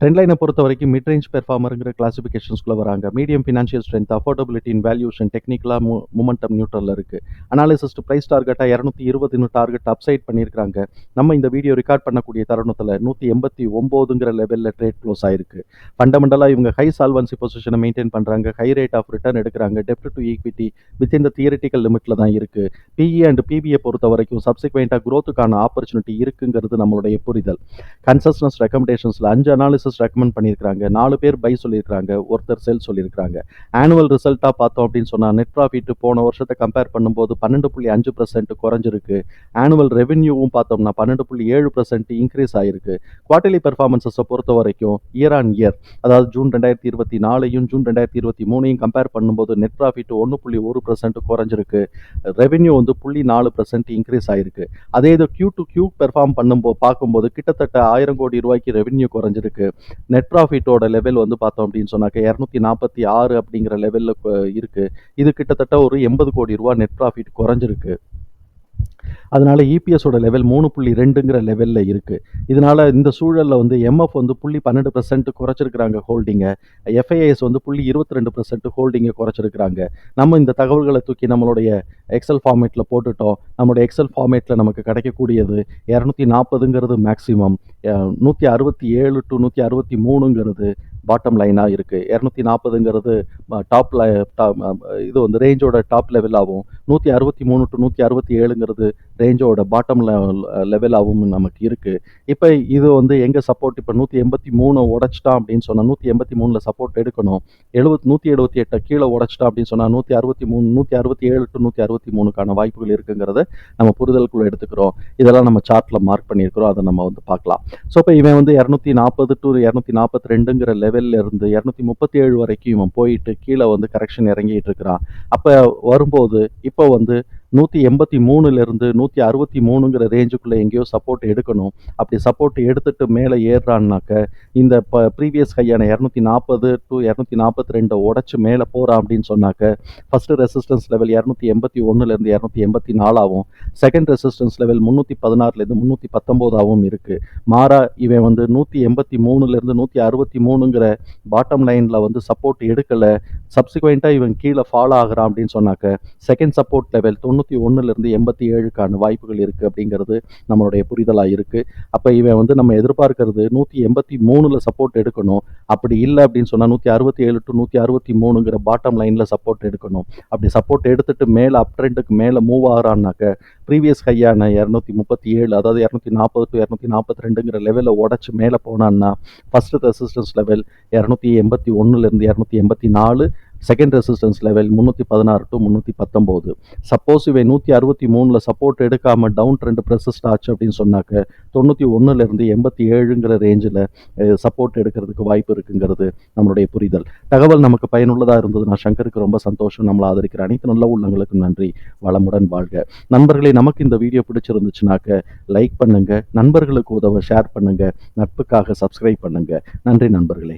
Trend லைனை பொறுத்த வரைக்கும் மிட் ரேஞ்ச் பெர்ஃபார்மருங்கிற கிளாசிஃபிகேஷன்ஸ்குள்ளே வராங்க. Medium financial strength affordability in valuation டெக்னிக்கலாக மூ மூமெண்டம் நியூட்ரலில் இருக்குது அனாலிசிஸ் ப்ரைஸ் டார்கெட்டாக இரநூத்தி இருபதுன்னு டார்கெட் அப்சைட் பண்ணியிருக்காங்க நம்ம இந்த வீடியோ ரெக்கார்ட் பண்ணக்கூடிய தருணத்தில் நூற்றி எண்பத்தி ஒம்போதுங்கிற லெவலில் ட்ரேட் க்ளோஸ் ஆயிருக்கு. ஃபண்டமெண்டலாக இவங்க ஹை சால்வன்சி பொசிஷனை மெயின்டைன் பண்ணுறாங்க ஹை ரேட் ஆஃப் ரிட்டர்ன் எடுக்கிறாங்க. டெப்ட் டு ஈக்விட்டி வித் இந்த தியரிட்டிக்கல் லிமிட்டில் தான் இருக்குது பிஇ அண்ட் பிபியை பொறுத்த வரைக்கும் சப்சிக்வெண்ட்டாக க்ரோத்துக்கான ஆப்பர்ச்சுனிட்டி இருக்குங்கிறது நம்மளுடைய புரிதல். கன்சஸ்னஸ் ரெக்கமெண்டேஷன்ஸில் அஞ்சு அனாலிசிஸ் ரெக்கமெண்ட் பண்ணியிருக்காங்க நாலு பேர் பை சொல்லியிருக்காங்க ஒருத்தர் செல் சொல்லியிருக்காங்க ஆனுவல் ரிசல்ட்டாக பார்த்தோம் அப்படின்னு சொன்னால் நெட் ப்ராஃபிட் போன வருஷத்தை கம்பேர் பண்ணும்போது பன்னெண்டு புள்ளி அஞ்சு பர்சன்ட் குறைஞ்சிருக்கு. ஆனுவல் ரெவென்யூவும் பார்த்தோம்னா பன்னெண்டு புள்ளி ஏழு பர்சன்ட் இன்க்ரீஸ் ஆயிருக்கு. குவார்டர்லி பெர்ஃபார்மன்ஸஸை பொறுத்த வரைக்கும் இயர் ஆன் இயர் அதாவது ஜூன் ரெண்டாயிரத்தி இருபத்தி நாலையும் ஜூன் ரெண்டாயிரத்தி இருபத்தி மூணையும் கம்பேர் பண்ணும்போது நெட் ப்ராஃபிட் ஒன்று புள்ளி ஒரு பர்சன்ட் குறைஞ்சிருக்கு. ரெவென்யூ வந்து புள்ளி நாலு பர்சன்ட் இன்க்ரீஸ் ஆயிருக்கு. அதே இது கியூ டு கியூ பெர்ஃபார்ம் பண்ணும்போது பார்க்கும்போது கிட்டத்தட்ட ஆயிரம் கோடி ரூபாய்க்கு ரெவென்யூ குறைஞ்சிருக்கு. நெட் ப்ராஃபிட்டோட லெவல் வந்து பார்த்தோம் அப்படின்னு சொன்னாக்க இரநூத்தி நாற்பத்தி ஆறு அப்படிங்கிற லெவலில் இருக்குது இது கிட்டத்தட்ட ஒரு எண்பது கோடி ரூபா நெட் ப்ராஃபிட் குறைஞ்சிருக்கு. அதனால் இபிஎஸோட லெவல் மூணு புள்ளி ரெண்டுங்கிற லெவலில் இருக்குது இதனால இந்த சூழலில் வந்து எம்எஃப் வந்து புள்ளி பன்னெண்டு பர்சன்ட் குறைச்சிருக்கிறாங்க ஹோல்டிங்கை எஃப்ஐஎஸ் வந்து புள்ளி இருபத்தி ரெண்டு பர்சன்ட் ஹோல்டிங்கை குறைச்சிருக்கிறாங்க. நம்ம இந்த தகவல்களை தூக்கி நம்மளுடைய எக்ஸல் ஃபார்மேட்டில் போட்டுட்டோம். நம்மளுடைய எக்ஸல் ஃபார்மேட்டில் நமக்கு கிடைக்கக்கூடியது இரநூத்தி நாற்பதுங்கிறது மேக்ஸிமம் நூற்றி அறுபத்தி ஏழு டு நூற்றி அறுபத்தி மூணுங்கிறது பாட்டம் லைனாக இருக்குது இரநூத்தி நாற்பதுங்கிறது டாப் லை இது வந்து ரேஞ்சோட டாப் லெவலாகவும் நூற்றி அறுபத்தி மூணு டு நூற்றி அறுபத்தி ஏழுங்கிறது ரேஞ்சோட பாட்டம் லெவலாகவும் நமக்கு இருக்குது இப்போ இது வந்து எங்கே சப்போர்ட் இப்போ நூற்றி எண்பத்தி மூணு உடச்சிட்டான் அப்படின்னு சொன்னால் நூற்றி எண்பத்தி மூணில் சப்போர்ட் எடுக்கணும். எழுபத் நூற்றி எழுபத்தி எட்டை கீழே உடச்சிட்டான் அப்படின்னு சொன்னால் நூற்றி அறுபத்தி மூணு நூற்றி அறுபத்தி ஏழு டு நூற்றி அறுபத்தி மூணுக்கான வாய்ப்புகள் இருக்குங்கிறத நம்ம புரிதலுக்குள்ளே எடுத்துக்கிறோம். இதெல்லாம் நம்ம சார்ட்டில் மார்க் பண்ணியிருக்கிறோம். அதை நம்ம வந்து பார்க்கலாம். ஸோ இப்போ இவன் வந்து இரநூத்தி நாற்பது டு இரநூத்தி நாற்பத்தி ரெண்டுங்கிற லெவல் லெவலில் இருந்து இரநூத்தி முப்பத்தி ஏழு வரைக்கும் இவன் போயிட்டு கீழே வந்து கரெக்ஷன் இறங்கிட்டு இருக்கிறான். அப்போ வரும்போது இப்போ வந்து நூற்றி எண்பத்தி மூணுலேருந்து நூற்றி அறுபத்தி மூணுங்கிற ரேஞ்சுக்குள்ளே எங்கேயோ சப்போர்ட் எடுக்கணும். அப்படி சப்போர்ட் எடுத்துட்டு மேலே ஏறுறான்னாக்க இந்த இப்போ ப்ரீவியஸ் ஹையான இரநூத்தி நாற்பது டு இரநூத்தி நாற்பத்தி ரெண்டை உடச்சி மேலே போகிறான் அப்படின்னு சொன்னாக்க ஃபஸ்ட்டு ரெசிஸ்டன்ஸ் லெவல் இரநூத்தி எண்பத்தி ஒன்றுலேருந்து இரநூத்தி எண்பத்தி நாலாகவும் செகண்ட் ரெசிஸ்டன்ஸ் லெவல் முந்நூற்றி பதினாறுலேருந்து முந்நூற்றி பத்தொம்போதாகவும் இருக்குது மாறா இவன் வந்து நூற்றி எண்பத்தி மூணுலேருந்து நூற்றி அறுபத்தி மூணுங்கிற பாட்டம் லைனில் வந்து சப்போர்ட் எடுக்கலை. சப்சிக்வெண்ட்டாக இவன் கீழே ஃபாலோ ஆகிறான் அப்படின்னு சொன்னாக்க செகண்ட் சப்போர்ட் லெவல் தொண்ணூற்றி ஒன்றுலேருந்து எண்பத்தி ஏழுக்கான வாய்ப்புகள் இருக்குது அப்படிங்கிறது நம்மளுடைய புரிதலாக இருக்குது அப்போ இவன் வந்து நம்ம எதிர்பார்க்கறது நூற்றி எண்பத்தி மூணில் சப்போர்ட் எடுக்கணும். அப்படி இல்லை அப்படின்னு சொன்னால் நூற்றி அறுபத்தி ஏழு டு நூற்றி அறுபத்தி மூணுங்கிற பாட்டம் லைனில் சப்போர்ட் எடுக்கணும். அப்படி சப்போர்ட் எடுத்துட்டு மேலே அப் ட்ரெண்டுக்கு மேலே மூவ் ஆகிறான்னாக்க ப்ரீவியஸ் ஹையான இரநூத்தி முப்பத்தி ஏழு அதாவது இரநூத்தி நாற்பது டு இரநூத்தி நாற்பத்தி ரெண்டுங்கிற லெவலில் உடச்சி மேலே போனான்னா ஃபஸ்ட்டு ரெசிஸ்டன்ஸ் லெவல் இரநூத்தி எண்பத்தி ஒன்றுலேருந்து இரநூத்தி எண்பத்தி நாலு செகண்ட் ரெசிஸ்டன்ஸ் லெவல் முந்நூற்றி பதினாறு டு முந்நூற்றி பத்தொம்போது. சப்போஸ் இவை நூற்றி அறுபத்தி மூணில் சப்போர்ட் எடுக்காமல் டவுன் ட்ரெண்ட் ப்ரெசஸ்ட் ஆச்சு அப்படின்னு சொன்னாக்க தொண்ணூற்றி ஒன்றுலேருந்து எண்பத்தி ஏழுங்கிற ரேஞ்சில் சப்போர்ட் எடுக்கிறதுக்கு வாய்ப்பு இருக்குங்கிறது நம்மளுடைய புரிதல். தகவல் நமக்கு பயனுள்ளதாக இருந்தது நான் சங்கருக்கு ரொம்ப சந்தோஷம். நம்மளை ஆதரிக்கிற அனைத்து நல்ல உள்ளங்களுக்கும் நன்றி. வளமுடன் வாழ்க. நண்பர்களே நமக்கு இந்த வீடியோ பிடிச்சிருந்துச்சுனாக்க லைக் பண்ணுங்கள் நண்பர்களுக்கு உதவ ஷேர் பண்ணுங்கள் நட்புக்காக சப்ஸ்கிரைப் பண்ணுங்கள் நன்றி நண்பர்களே.